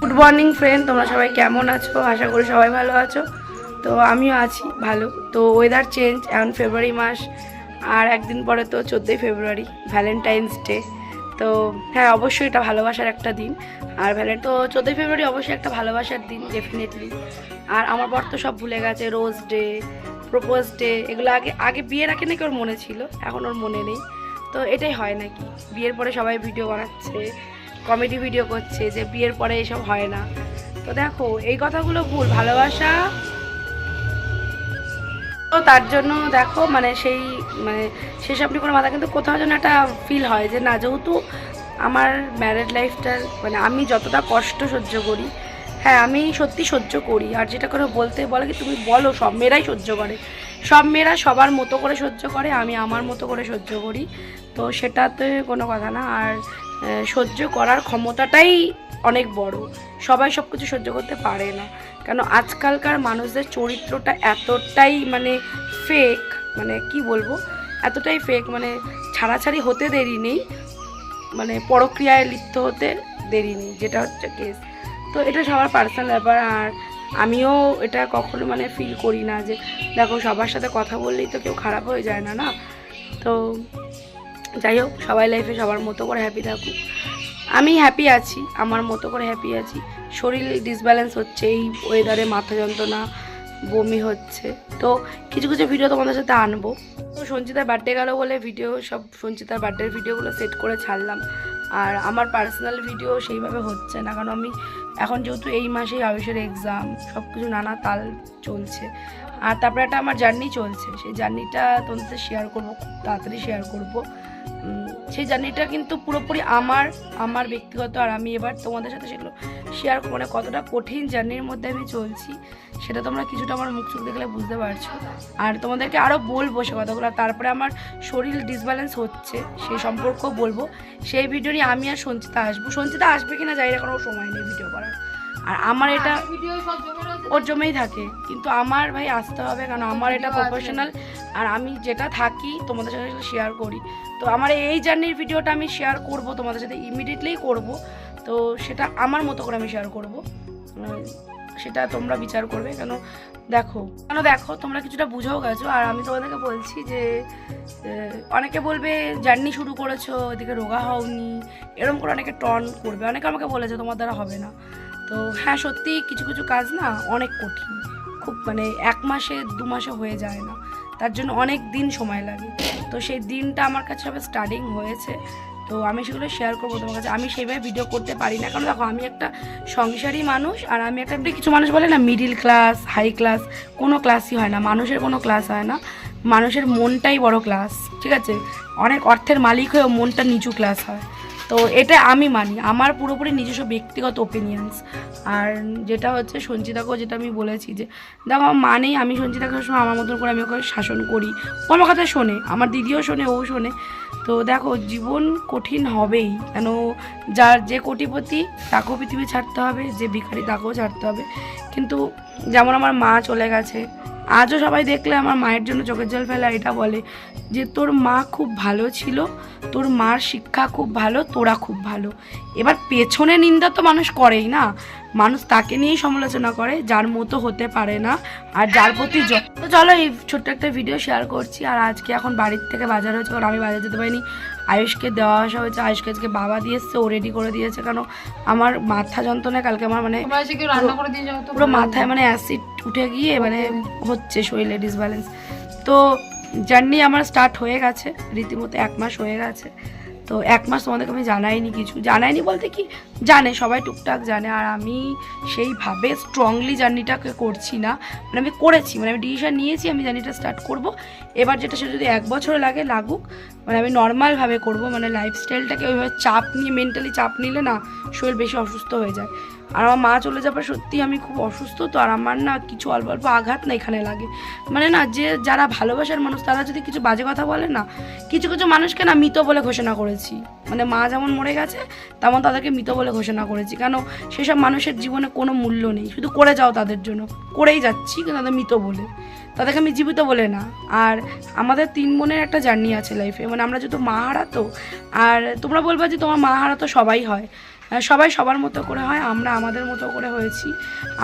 Good morning friend তোমরা সবাই কেমন আছো? আশা করি সবাই ভালো আছো। তো আমিও আছি, ভালো। তো ওয়েদার চেঞ্জ এখন ফেব্রুয়ারি মাস, আর একদিন পরে তো চোদ্দোই ফেব্রুয়ারি ভ্যালেন্টাইন্স ডে তো হ্যাঁ অবশ্যই এটা ভালোবাসার একটা দিন। আর ভ্যালেন্ট তো চোদ্দোই ফেব্রুয়ারি অবশ্যই একটা ভালোবাসার দিন ডেফিনেটলি আর আমার বর তো সব ভুলে গেছে রোজ ডে প্রপোজ ডে এগুলো আগে আগে বিয়ের আগে নাকি ওর মনে ছিল? এখন ওর মনে নেই। তো এটাই হয় নাকি? বিয়ের পরে সবাই ভিডিও বানাচ্ছে। কমেডি ভিডিও করছে যে বিয়ের পরে এসব হয় না। তো দেখো, এই কথাগুলো ভুল, ভালোবাসা। তো তার জন্য দেখো মানে সেই মানে সেসব নিয়ে কোনো মাথা, কিন্তু কোথাও যেন একটা ফিল হয় যে না, যেহেতু আমার ম্যারেড লাইফটার মানে আমি যতটা কষ্ট সহ্য করি হ্যাঁ আমি সত্যি সহ্য করি, আর যেটা করে বলতে বলে কি তুমি বলো, সব মেয়েরাই সহ্য করে। সব মেয়েরা সবার মতো করে সহ্য করে, আমি আমার মতো করে সহ্য করি। তো সেটাতে কোনো কথা না, আর সহ্য করার ক্ষমতাটাই অনেক বড়। সবাই সব কিছু সহ্য করতে পারে না। কেন আজকালকার মানুষদের চরিত্রটা এতটাই মানে ফেক মানে কি বলব? এতটাই ফেক মানে ছাড়াছাড়ি হতে দেরি নেই। মানে পরক্রিয়ায় লিপ্ত হতে দেরি নেই, যেটা হচ্ছে কেস তো এটা সবার পার্সোনাল ব্যাপার, আর আমিও এটা কখনো মানে ফিল করি না যে, দেখো সবার সাথে কথা বললেই তো কেউ খারাপ হয়ে যায় না না? তো যাই হোক, সবাই লাইফে সবার মতো করে হ্যাপি থাকুক। আমি হ্যাপি আছি, আমার মতো করে হ্যাপি আছি। শরীর ডিসব্যালেন্স হচ্ছে, এই ওয়েদারে মাথা যন্ত্রণা, বমি হচ্ছে। তো কিছু কিছু ভিডিও তোমাদের সাথে আনব। তো সঞ্চিতার বার্থডে গেল বলে ভিডিও সব সঞ্চিতার বার্থডের ভিডিওগুলো সেট করে ছাড়লাম। আর আমার পার্সোনাল ভিডিও সেইভাবে হচ্ছে না, কারণ আমি এখন যেহেতু এই মাসেই আয়ুষের এক্সাম সব কিছু নানা তাল চলছে। আর তারপরে একটা আমার জার্নি চলছে, সেই জার্নিটা তোমাদের শেয়ার করব, খুব তাড়াতাড়ি শেয়ার করব। সেই জার্নিটা কিন্তু পুরোপুরি আমার আমার ব্যক্তিগত আর আমি এবার তোমাদের সাথে সেগুলো শেয়ার মানে কতটা কঠিন জার্নির মধ্যে আমি চলছি, সেটা তোমরা কিছুটা আমার মুখ চোখ দেখলে বুঝতে পারছ। আর তোমাদেরকে আরও বলব সে কথাগুলো, তারপরে আমার শরীর ডিসব্যালেন্স হচ্ছে, সেই সম্পর্কেও বলব। সেই ভিডিও নিয়ে আমি আর সঞ্চিতা আসব। সঞ্চিতা আসবে কিনা যাই না কোনো সময় নেই ভিডিও করার। আর আমার এটা ওর জমেই থাকে। কিন্তু আমার ভাই আসতে হবে কারণ আমার এটা প্রফেশনাল আর আমি যেটা থাকি তোমাদের সাথে শেয়ার করি। তো আমার এই জার্নির ভিডিওটা আমি শেয়ার করব তোমাদের সাথে ইমিডিয়েটলি করব। তো সেটা আমার মতো করে আমি শেয়ার করব। সেটা তোমরা বিচার করবে কেন? দেখো। কেন দেখো? তোমরা কিছুটা বুঝেও গেছো। আর আমি তোমাদেরকে বলছি যে অনেকে বলবে জার্নি শুরু করেছ এদিকে রোগা হওনি। এরকম করে অনেকে টর্ন করবে। অনেকে আমাকে বলেছে তোমার দ্বারা হবে না। তো হ্যাঁ সত্যি কিছু কিছু কাজ না অনেক কঠিন। খুব মানে এক মাসে, দু মাসে হয়ে যায় না। তার জন্য অনেক দিন সময় লাগে। তো সেই দিনটা আমার কাছে আবার স্টার্টিং হয়েছে। তো আমি সেগুলো শেয়ার করব তোমার কাছে। আমি সেভাবে ভিডিও করতে পারি না। কারণ দেখো, আমি একটা সংসারী মানুষ আর আমি একটা কিছু মানুষ বলে না মিডিল ক্লাস হাই ক্লাস কোনো ক্লাসই হয় না। মানুষের কোনো ক্লাস হয় না। মানুষের মনটাই বড় ক্লাস ঠিক আছে? অনেক অর্থের মালিক হয়েও মনটা নিচু ক্লাস হয়। তো এটা আমি মানি, আমার পুরোপুরি নিজস্ব ব্যক্তিগত ওপিনিয়ন্স আর যেটা হচ্ছে সঞ্চিতাকেও যেটা আমি বলেছি যে, দেখো, আমার মানেই আমি সঞ্চিতাকে সবসময় আমার মতন করে আমি ওকে শাসন করি। আমার কথা শোনে, আমার দিদিও শোনে, ও শোনে। তো দেখো, জীবন কঠিন হবেই, কেন যার যে কোটিপতি, তাকেও পৃথিবী ছাড়তে হবে, যে ভিখারি তাকেও ছাড়তে হবে। কিন্তু যেমন আমার মা চলে গেছে আজও সবাই দেখলে আমার মায়ের জন্য চোখের জল ফেলা এটা বলে যে তোর মা খুব ভালো ছিল, তোর মার শিক্ষা খুব ভালো, তোরা খুব ভালো। এবার পেছনে নিন্দা তো মানুষ করেই না। মানুষ তাকে নিয়েই সমালোচনা করে, যার মতো হতে পারে না, আর যার প্রতি চলো এই ছোট্ট একটা ভিডিও শেয়ার করছি, আর আজকে এখন বাড়ির থেকে বাজার হয়েছে, কারণ আমি বাজার যেতে পারিনি। আয়ুষকে দেওয়া আসা হয়েছে। আয়ুষকে আজকে বাবা দিয়ে এসছে ও রেডি করে দিয়েছে। কেন আমার মাথা যন্ত্রণায় কালকে আমার মানে পুরো মাথায় মানে অ্যাসিড উঠে গিয়ে মানে হচ্ছে শরীরে ডিসব্যালেন্স তো জার্নি আমার স্টার্ট হয়ে গেছে রীতিমতো এক মাস হয়ে গেছে। তো এক মাস তোমাদেরকে আমি জানাইনি কিছু। জানাইনি বলতে কি জানে সবাই টুকটাক জানে। আর আমি সেইভাবে স্ট্রংলি জার্নিটাকে করছি না। মানে আমি করেছি মানে আমি ডিসিশন নিয়েছি আমি জার্নিটা স্টার্ট করব। এবার যেটা সেটা যদি এক বছর লাগে লাগুক মানে আমি নর্মালভাবে করব মানে লাইফস্টাইলটাকে ওইভাবে চাপ নিয়ে মেন্টালি চাপ নিলে না শরীর বেশি অসুস্থ হয়ে যায়। আর আমার মা চলে যাবার সত্যি আমি খুব অসুস্থ তো আর আমার না কিছু অল্প অল্প আঘাত না এখানে লাগে। মানে না যে যারা ভালোবাসার মানুষ তারা যদি কিছু বাজে কথা বলে না কিছু কিছু মানুষকে না মৃত বলে ঘোষণা করেছি। মানে মা যেমন মরে গেছে, তেমন তাদেরকে মৃত বলে ঘোষণা করেছি। কেন? সেসব মানুষের জীবনে কোনো মূল্য নেই। শুধু করে যাও তাদের জন্য। করেই যাচ্ছি, কিন্তু তাদের মৃত বলে। তাদেরকে আমি জীবিত বলে না। আর আমাদের তিন বোনের একটা জার্নি আছে লাইফে মানে আমরা যেহেতু মা হারাতো, আর তোমরা বলবা যে তোমার মা হারাতো সবাই হয়। সবাই সবার মতো করে হয়, আমরা আমাদের মতো করে হয়েছি।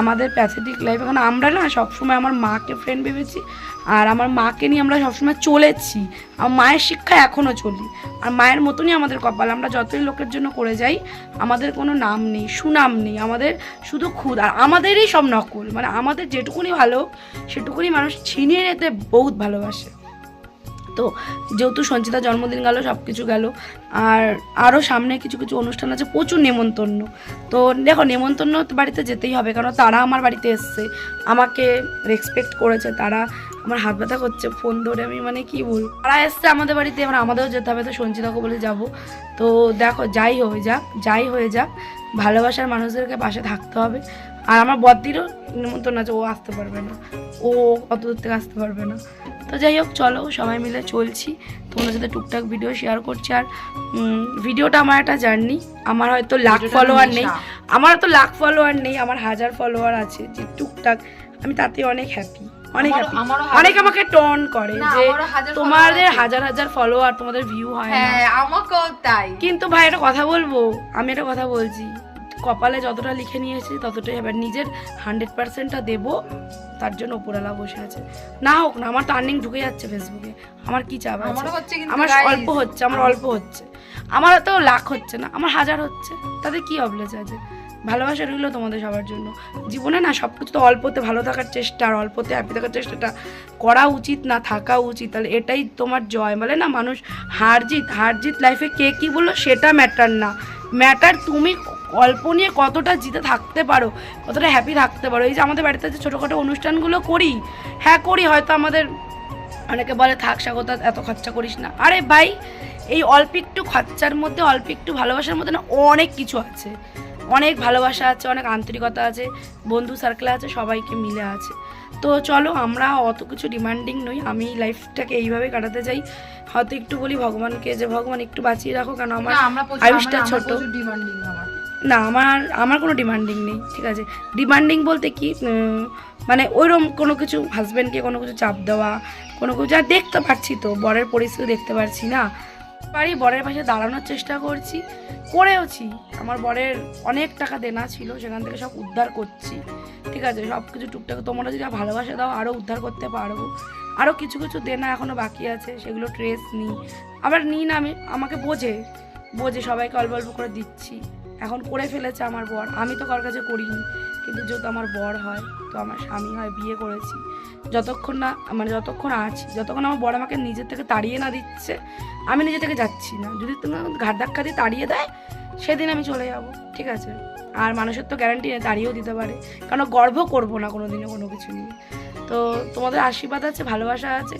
আমাদের প্যাথেটিক লাইফ এখন আমরা না সবসময় আমার মাকে ফ্রেন্ড ভেবেছি, আর আমার মাকে নিয়ে আমরা সবসময় চলেছি। আমার মায়ের শিক্ষা এখনও চলি, আর মায়ের মতনই আমাদের কপাল। আমরা যতই লোকের জন্য করে যাই, আমাদের কোনো নাম নেই, সুনাম নেই, আমাদের শুধু খুদ, আর আমাদেরই সব নকল। মানে আমাদের যেটুকুনি ভালো সেটুকুনি মানুষ ছিনিয়ে নিতে বহুত ভালোবাসে। তো যেহেতু সঞ্চিতা জন্মদিন গেল সব কিছু গেল। আর আরও সামনে কিছু কিছু অনুষ্ঠান আছে, প্রচুর নেমন্তন্ন। তো দেখো, নেমন্তন্ন বাড়িতে যেতেই হবে, কারণ তারা আমার বাড়িতে এসছে। আমাকে রেসপেক্ট করেছে, তারা আমার হাত ব্যথা করছে ফোন ধরে আমি মানে কি বলব? তারা এসছে আমাদের বাড়িতে, এবার আমাদেরও যেতে হবে, তো সঞ্চিতাকে বলে যাব। তো দেখো, যাই হয়ে যাক, যাই হয়ে যাক, ভালোবাসার মানুষদেরকে পাশে থাকতে হবে। আর আমার বদ্দিরও নিমন্ত্রণ আছে ও আসতে পারবে না। ও অত দূর থেকে আসতে পারবে না। তো যাই হোক চলো সবাই মিলে চলছি। তোমাদের সাথে টুকটাক ভিডিও শেয়ার করছি। আর ভিডিওটা আমার একটা জার্নি আমার হয়তো লাখ ফলোয়ার নেই। আমার হয়তো লাখ ফলোয়ার নেই আমার হাজার ফলোয়ার আছে যে টুকটাক। আমি তাতে অনেক হ্যাপি অনেক হ্যাপি অনেক আমাকে টন করে যে তোমাদের হাজার হাজার ফলোয়ার তোমাদের ভিউ হয় না। হ্যাঁ আমাকেও তাই। কিন্তু ভাই একটা কথা বলব? আমি একটা কথা বলছি। কপালে যতটা লিখে নিয়েছি ততটাই এবার নিজের হান্ড্রেড পার্সেন্টটা দেবো। তার জন্য ওপরওয়ালা বসে আছে। না হোক না আমার তো আর্নিং ঢুকে যাচ্ছে ফেসবুকে আমার কি চাপ আছে? আমার অল্প হচ্ছে আমার অল্প হচ্ছে। আমার তো লাখ হচ্ছে না আমার হাজার হচ্ছে। তাতে কি অবলেজ আছে? ভালোবাসা রইল তোমাদের সবার জন্য। জীবনে না সব কিছু তো অল্পতে ভালো থাকার চেষ্টা আর অল্পতে হ্যাপি থাকার চেষ্টাটা করা উচিত না থাকা উচিত। তাহলে এটাই তোমার জয়। বলে না মানুষ হার জিত হার জিত লাইফে কে কী বলল সেটা ম্যাটার না। ম্যাটার তুমি অল্প নিয়ে কতটা জিতে থাকতে পারো কতটা হ্যাপি থাকতে পারো। এই যে আমাদের বাড়িতে যে ছোটোখাটো অনুষ্ঠানগুলো করি হ্যাঁ করি হয়তো আমাদের অনেকে বলে থাক স্বাগত এত খরচা করিস না। আরে ভাই এই অল্প একটু খরচার মধ্যে অল্প একটু ভালোবাসার মধ্যে না অনেক কিছু আছে। অনেক ভালোবাসা আছে অনেক আন্তরিকতা আছে বন্ধু সার্কেল আছে সবাইকে মিলে আছে। তো চলো আমরা অত কিছু ডিমান্ডিং নই আমি লাইফটাকে এইভাবে কাটাতে চাই। হয়তো একটু বলি ভগবানকে যে ভগবান একটু বাঁচিয়ে রাখো কারণ আমার আয়ুষটা ছোট। demanding আমার। না, আমার আমার কোনো ডিমান্ডিং নেই, ঠিক আছে? ডিমান্ডিং বলতে কি মানে ওইরকম কোনো কিছু হাজব্যান্ডকে কোনো কিছু চাপ দেওয়া, কোনো কিছু, যা দেখতে পাচ্ছি তো, বরের পরিস্থিতি দেখতে পারছি না। পারি বরের পাশে দাঁড়ানোর চেষ্টা করছি, করেওছি। আমার বরের অনেক টাকা দেনা ছিল, সেখান থেকে সব উদ্ধার করছি, ঠিক আছে? সব কিছু টুকটাক, তোমরা যদি ভালোবাসা দাও আরও উদ্ধার করতে পারব। আরও কিছু কিছু দেনা এখনও বাকি আছে, সেগুলো ট্রেস নিই। আবার নিই না, আমি, আমাকে বোঝে বোঝে, সবাইকে অল্প অল্প করে দিচ্ছি। এখন করে ফেলেছে আমার বর। আমি তো কার কাছে করিনি, কিন্তু যেহেতু আমার বর হয়, তো আমার স্বামী হয়, বিয়ে করেছি। যতক্ষণ না মানে যতক্ষণ আছি, যতক্ষণ আমার বর আমাকে নিজের থেকে তাড়িয়ে না দিচ্ছে, আমি নিজে থেকে যাচ্ছি না। যদি তুমি ঘাট ধাক্কা দিয়ে তাড়িয়ে দেয়, সেদিন আমি চলে যাব, ঠিক আছে? আর মানুষের তো গ্যারান্টি নেই, তাড়িয়েও দিতে পারে। কারণ গর্ব করব না কোনো দিনও কোনো কিছু নিয়ে। তো তোমাদের আশীর্বাদ আছে, ভালোবাসা আছে,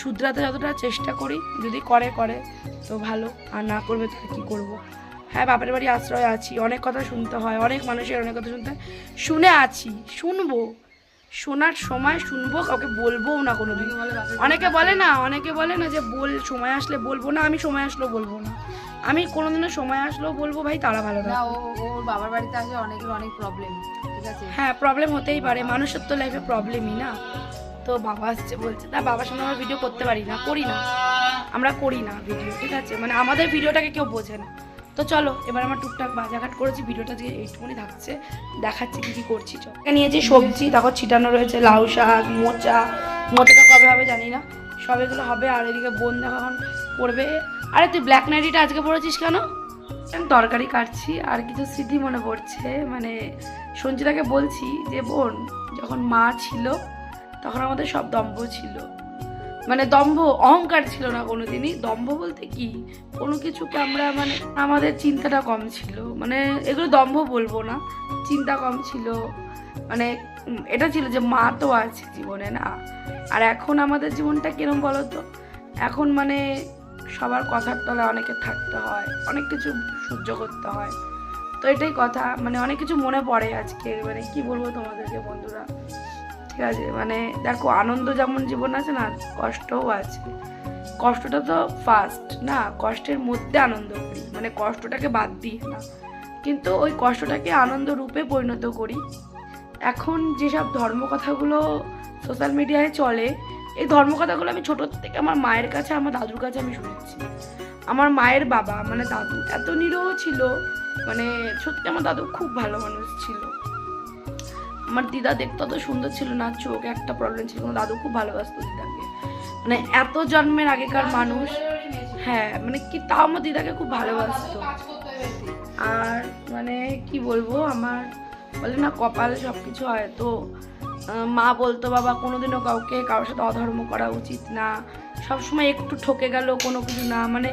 শুধরাতে যতটা চেষ্টা করি, যদি করে করে। তো ভালো, আর না করবে তো কী করব? হ্যাঁ বাপের বাড়ি আশ্রয় আছি অনেক কথা শুনতে হয় অনেক মানুষের অনেক কথা শুনতে হয়। শুনে আছি শুনব। শোনার সময় শুনব কাউকে বলবোও না কোনো দিন অনেকে বলে না অনেকে বলে না যে বল সময় আসলে বলব না আমি সময় আসলেও বলব না। আমি কোনোদিনও সময় আসলেও বলব ভাই তারা ভালো না ওর বাবার বাড়িতে আসে অনেকের অনেক প্রবলেম ঠিক আছে? হ্যাঁ প্রবলেম হতেই পারে মানুষের তো লাইফে প্রবলেমই না। তো বাবা আসছে বলছে তা বাবার সঙ্গে আমরা ভিডিও করতে পারি না করি না। আমরা করি না ভিডিও ঠিক আছে? মানে আমাদের ভিডিওটাকে কেউ বোঝে না। তো চলো, এবার আমার টুকটাক বাজাঘাট করেছি, ভিডিওটা দিয়ে এইটুকুনি থাকছে, দেখাচ্ছি কি কি করছি, চল। নিয়েছি সবজি তারপর ছিটানো রয়েছে, লাউ শাক, মোচা, মোচাটা কবে হবে জানি না। সব এগুলো হবে, আর এদিকে বোন দেখো এখন পড়বে আরে, তুই ব্ল্যাক নাইটিটা আজকে পড়েছিস কেন? আমি তরকারি কাটছি, আর কিছু স্মৃতি মনে পড়ছে। মানে সঞ্চিতাকে বলছি যে, বোন, যখন মা ছিল, তখন আমাদের সব দম্ভ ছিল। মানে দম্ভ, অহংকার ছিল না কোনোদিনই। দম্ভ বলতে কি? কোনো কিছুকে আমরা মানে আমাদের চিন্তাটা কম ছিল। মানে এগুলো দম্ভ বলব না, চিন্তা কম ছিল। মানে এটা ছিল যে মা তো আছে জীবনে, না? আর এখন আমাদের জীবনটা কিরম বলো তো এখন মানে সবার কথার তলায় অনেকে থাকতে হয়, অনেক কিছু সহ্য করতে হয়। তো এটাই কথা। মানে অনেক কিছু মনে পড়ে আজকে। মানে কি বলব তোমাদেরকে বন্ধুরা? ঠিক আছে মানে দেখো আনন্দ যেমন জীবন আছে না, কষ্টও আছে। কষ্টটা তো ফার্স্ট না? কষ্টের মধ্যে আনন্দ করি মানে কষ্টটাকে বাদ দিই না। কিন্তু ওই কষ্টটাকে আনন্দ রূপে পরিণত করি। এখন যেসব ধর্মকথাগুলো সোশ্যাল মিডিয়ায় চলে, এই ধর্মকথাগুলো আমি ছোটোর থেকে আমার মায়ের কাছে, আমার দাদুর কাছে আমি শুনেছি। আমার মায়ের বাবা মানে দাদু এত নিরহ ছিল মানে সত্যি আমার দাদু খুব ভালো মানুষ ছিল। আমার দিদা দেখতে অত সুন্দর ছিল না, চোখ একটা প্রবলেম ছিল দাদু খুব ভালোবাসতো দিদাকে। মানে এত জন্মের আগেকার মানুষ হ্যাঁ মানে কি, তাও আমার দিদাকে খুব ভালোবাসতো। আর মানে কি বলব, আমার বলে না, কপাল সব কিছু হয়, তো মা বলতো, বাবা, কোনোদিনও কাউকে, কারোর সাথে অধর্ম করা উচিত না। সবসময় একটু ঠকে গেল, কোনো কিছু না। মানে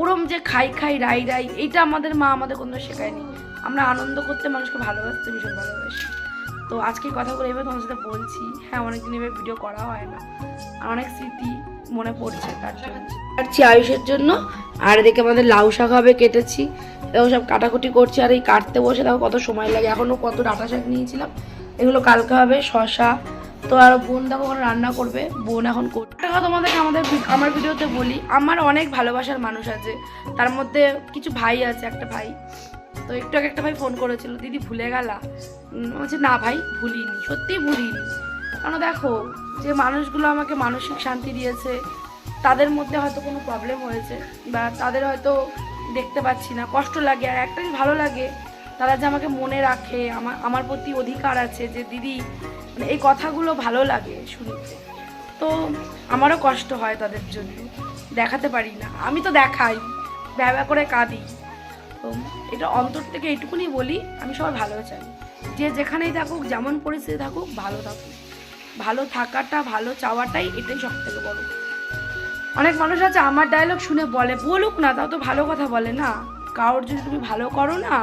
ওরম যে খাই খাই, রাই রাই, এইটা আমাদের মা আমাদের কোনো শেখায়নি। আমরা আনন্দ করতে মানুষকে ভালোবাসতে ভীষণ ভালোবাসি। তো আজকে কথাগুলো এবার তোমার সাথে বলছি। হ্যাঁ অনেকদিন এবার ভিডিও করা হয় না। আর অনেক স্মৃতি মনে পড়ছে তার জন্য। কাটছি আয়ুষের জন্য। আর এদিকে আমাদের লাউ শাক হবে, কেটেছি। এবং সব কাটাকুটি করছি। আর এই কাটতে বসে দেখো কত সময় লাগে। এখনও কত ডাটা শাক নিয়েছিলাম। এগুলো কালকে হবে শশা তো আর বোন দেখো ওখানে রান্না করবে। বোন এখন করবে তোমাদেরকে আমাদের আমার ভিডিওতে বলি। আমার অনেক ভালোবাসার মানুষ আছে। তার মধ্যে কিছু ভাই আছে, একটা ভাই। তো একটু আগে একটা ভাই ফোন করেছিল, দিদি ভুলে গেলা। বলছে, না ভাই, ভুলিনি, সত্যিই ভুলিনি। কারণ দেখো, যে মানুষগুলো আমাকে মানসিক শান্তি দিয়েছে, তাদের মধ্যে হয়তো কোনো প্রবলেম হয়েছে বা তাদের হয়তো দেখতে পাচ্ছি না, কষ্ট লাগে। আর একটাই ভালো লাগে, তারা যে আমাকে মনে রাখে আমার আমার প্রতি অধিকার আছে যে, দিদি মানে এই কথাগুলো ভালো লাগে শুনতে। তো আমারও কষ্ট হয় তাদের জন্য, দেখাতে পারি না। আমি তো দেখাই ব্যবা করে কাঁদি। এটা অন্তর থেকে এইটুকুনি বলি, আমি সবার ভালো চাই। যে যেখানেই থাকুক, যেমন পরিস্থিতি থাকুক, ভালো থাকুক। ভালো থাকাটা, ভালো চাওয়াটাই এটাই সব থেকে বড়। অনেক মানুষ আছে, আমার ডায়লগ শুনে বলে, বলুক না, তাও তো ভালো কথা বলে না। কারোর যদি তুমি ভালো করো না,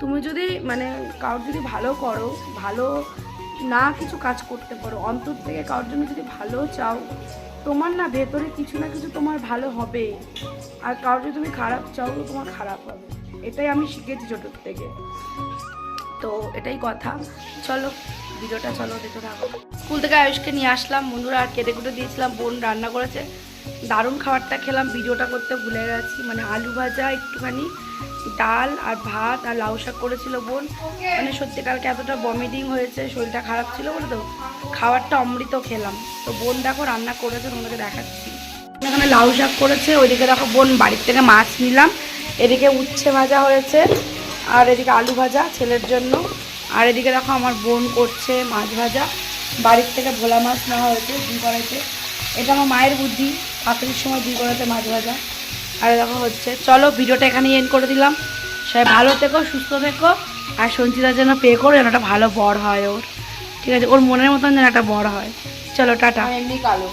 তুমি যদি মানে কারোর যদি ভালো করো, ভালো না কিছু কাজ করতে পারো, অন্তর থেকে কারোর জন্য যদি ভালো চাও, তোমার না ভেতরে কিছু না কিছু তোমার ভালো হবে আর কারোর যদি তুমি খারাপ চাও তো তোমার খারাপ হবে। এটাই আমি শিখেছি ছোটোর থেকে। তো এটাই কথা। চলো, ভিডিওটা চলো, দেখতে থাকো। স্কুল থেকে আয়ুষকে নিয়ে আসলাম, বন্ধুরা আর কেটে কুটে দিয়েছিলাম, বোন রান্না করেছে। দারুণ খাবারটা খেলাম, ভিডিওটা করতে ভুলে গেছি। মানে আলু ভাজা, একটুখানি ডাল আর ভাত আর লাউ শাক করেছিল বোন। মানে সত্যি কালকে এতটা বমিটিং হয়েছে, শরীরটা খারাপ ছিল বলে তো খাবারটা অমৃত খেলাম। তো বোন দেখো রান্না করেছে, তোমাদেরকে দেখাচ্ছি। এখানে লাউ শাক করেছে, ওইদিকে দেখো বোন বাড়ির থেকে মাছ নিলাম। এদিকে উচ্ছে ভাজা হয়েছে, আর এদিকে আলু ভাজা ছেলের জন্য। আর এদিকে দেখো আমার বোন করছে মাছ ভাজা। বাড়ির থেকে ভোলা মাছ নেওয়া হয়েছে দুই কড়াইতে। এটা আমার মায়ের বুদ্ধি পাখির সময় দুই কড়াইতে মাছ ভাজা। আর দেখো হচ্ছে, চলো ভিডিওটা এখানেই এন্ড করে দিলাম। সবাই ভালো থেকো, সুস্থ থেকো, আর সঞ্চিতার যেন পে করো যেন একটা ভালো বর হয় ওর। ঠিক আছে, ওর মনের মতন যেন একটা বর হয়। চলো, টাটা। এমনি কালো।